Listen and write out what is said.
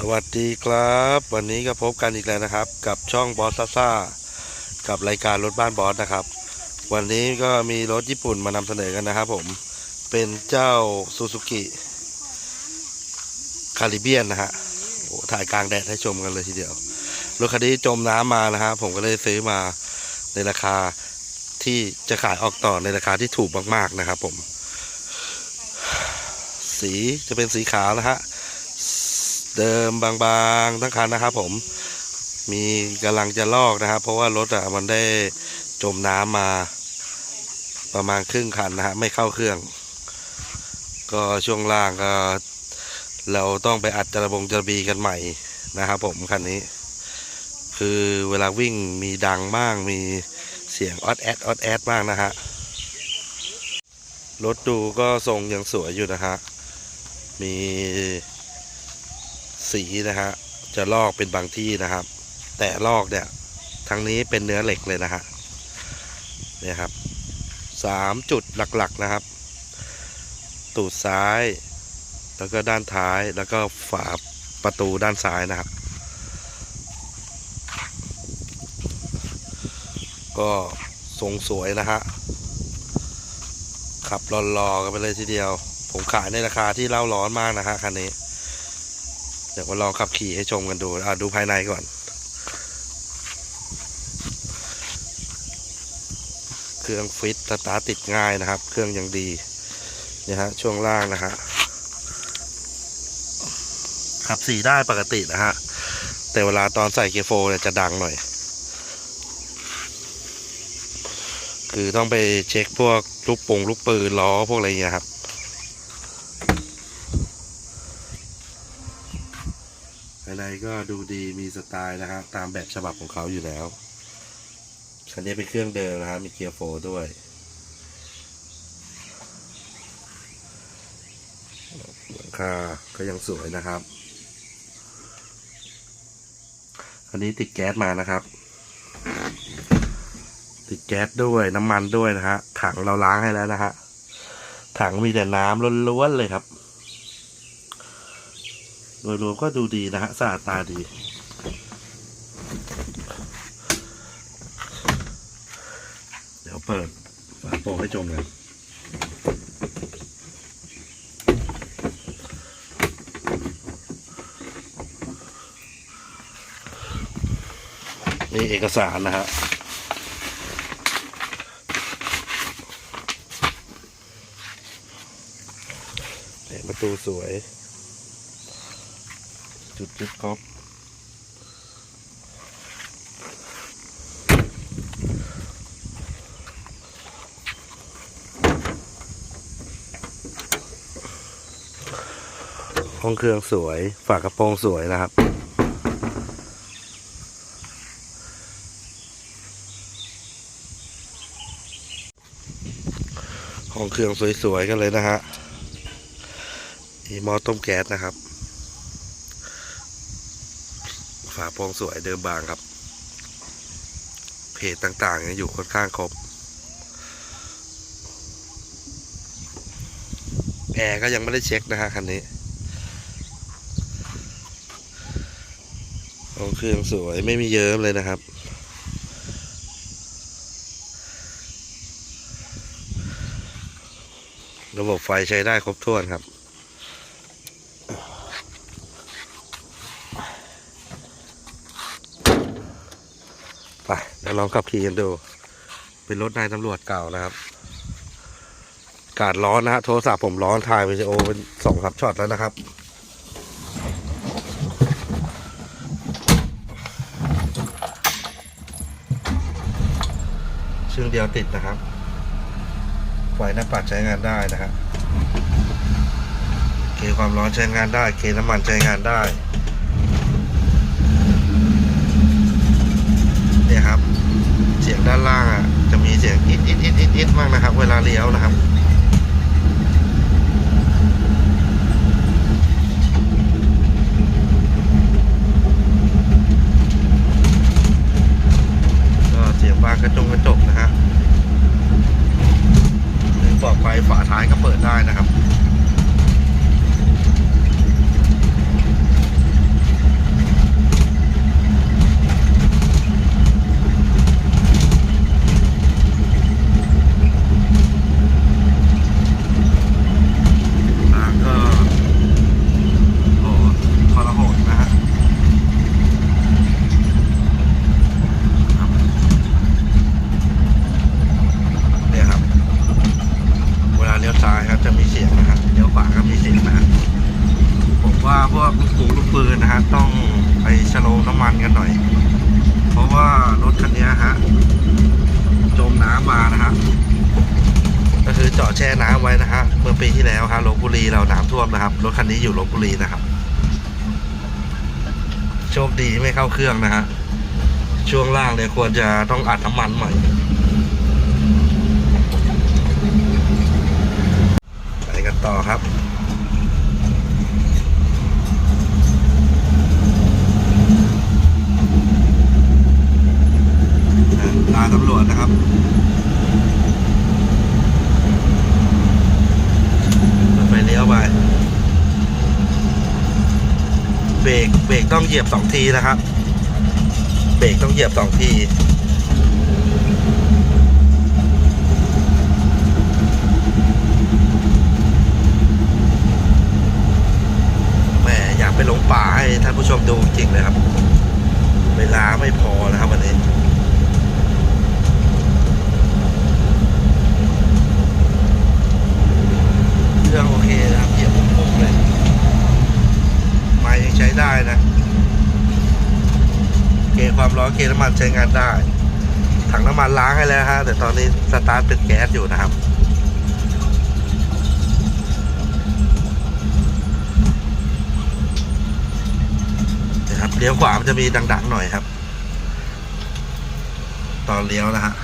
สวัสดีครับ วันนี้ก็พบกันอีกแล้วนะครับ กับช่องบอสซ่าซากับรายการรถบ้านบอสนะครับ วันนี้ก็มีรถญี่ปุ่นมานำเสนอกันนะครับ ผมเป็นเจ้าซูซูกิคาริเบียนนะฮะโอ้ถ่ายกลางแดดให้ชมกันเลยทีเดียวรถคันนี้จมน้ำมานะฮะผมก็เลยซื้อมาในราคาที่จะขายออกต่อในราคาที่ถูกมาก ๆนะครับ ผม สีจะเป็นสีขาวนะฮะ เดิมบางๆทั้งคันนะครับผมมีกำลังจะลอกนะครับ เพราะว่ารถอะมันได้จมน้ำมาประมาณครึ่งคันนะฮะไม่เข้าเครื่อง ก็ช่วงล่างก็ เราต้องไปอัดจระบงจระบีกันใหม่นะครับผมคันนี้ คือเวลาวิ่งมีดังบ้างมีเสียงออดแอดออดแอดบ้างนะฮะรถดูก็ทรงยังสวยอยู่นะฮะมี สีนะฮะจะลอกเป็นบางที่นะครับ แต่ลอกเนี่ยทั้งนี้เป็นเนื้อเหล็กเลยนะฮะเนี่ยครับสามจุดหลักๆนะครับ ตูดซ้าย แล้วก็ด้านท้ายแล้วก็ฝาประตูด้านซ้ายนะครับ ก็ทรงสวยนะฮะขับรอๆกันไปเลยทีเดียว ผมขายในราคาที่เล่าร้อนมากนะฮะคันนี้ เดี๋ยวมาลองขับขี่ให้ชมกันดูอ่าดูภายในก่อน เครื่องฟิตสตาร์ติดง่ายนะครับ เครื่องยังดีนี่ฮะช่วงล่างนะฮะขับสีได้ปกตินะฮะ แต่เวลาตอนใส่เกียร์โฟร์เนี่ยจะดังหน่อย คือต้องไปเช็คพวกลูกปงลูกปืนล้อพวกอะไรอย่างเงี้ยครับ ภายในก็ดูดีมีสไตล์นะฮะตามแบบฉบับของเขาอยู่แล้ว คันนี้เป็นเครื่องเดิมนะฮะมีเกียร์โฟด้วย หลังคาก็ยังสวยนะครับ คันนี้ติดแก๊สมานะครับ ติดแก๊สด้วยน้ำมันด้วยนะฮะ ถังเราล้างให้แล้วนะฮะ ถังมีแต่น้ำล้วนๆเลยครับ โดยรวมก็ดูดีนะฮะสะอาดตาดี เดี๋ยวเปิดฝาโปรงให้ชมกันนี่เอกสารนะฮะเนี่ยประตูสวย จุดจุดก๊อฟห้องเครื่องสวย ฝากระโปรงสวยนะครับ ห้องเครื่องสวยๆกันเลยนะฮะมีหม้อต้มแก๊สนะครับ ฝาโปรงสวยเดิมบางครับ เพจต่างๆอยู่ค่อนข้างครบ แอร์ก็ยังไม่ได้เช็คนะฮะคันนี้ของเครื่องสวยไม่มีเยิ้มเลยนะครับระบบไฟใช้ได้ครบถ้วนครับ ไปเดี๋ยวลองขับขี่กันดู เป็นรถนายตำรวจเก่านะครับกาศร้อนนะฮะโทรศัพท์ผมร้อนถ่ายวิดีโอเป็นสองสามช็อตแล้วนะครับเชื่องเดียวติดนะครับ ไฟหน้าปัดใช้งานได้นะฮะเคความร้อนใช้งานได้เคน้ำมันใช้งานได้ เนี่ยครับ เสียง ด้านล่างอะ จะมีเสียงอิดอิดอิดอิดอิดมากนะครับ เวลาเลี้ยวนะครับก็เสียงบางกระจงกระจกนะฮะหรือบอกไปฝาท้ายก็เปิดได้นะครับ ลูกปูลูกปืนนะฮะต้องไปชะโลมน้ำมันกันหน่อย เพราะว่ารถคันนี้ฮะจมน้ำมานะฮะก็คือจอดแช่น้ำไว้นะฮะเมื่อปีที่แล้วฮะลบบุรีเราน้ำท่วมนะครับรถคันนี้อยู่ลบบุรีนะครับโชคดีไม่เข้าเครื่องนะฮะช่วงล่างเนี่ยควรจะต้องอัดน้ำมันใหม่ไปกันต่อครับ ตาตำรวจนะครับ ไปเลี้ยวไป เบร กเบรกต้องเหยียบสองทีนะครับ เบรกต้องเหยียบสองทีแหมอยากไปหลงป่าให้ท่านผู้ชมดูจริงเลยครับ เวลาไม่พอนะครับวันนี้เครื่องโอเคนะครับเหยียบพุ่งๆเลย ไม้ยังใช้ได้ นะ เกณฑ์ความร้อนเกณฑ์น้ำมันใช้งานได้ ถังน้ำมันล้างให้แล้วฮะ แต่ตอนนี้สตาร์ทเป็นแก๊สอยู่นะครับนะครับเลี้ยวขวามันจะมีดังๆหน่อยครับ ตอนเลี้ยวนะฮะ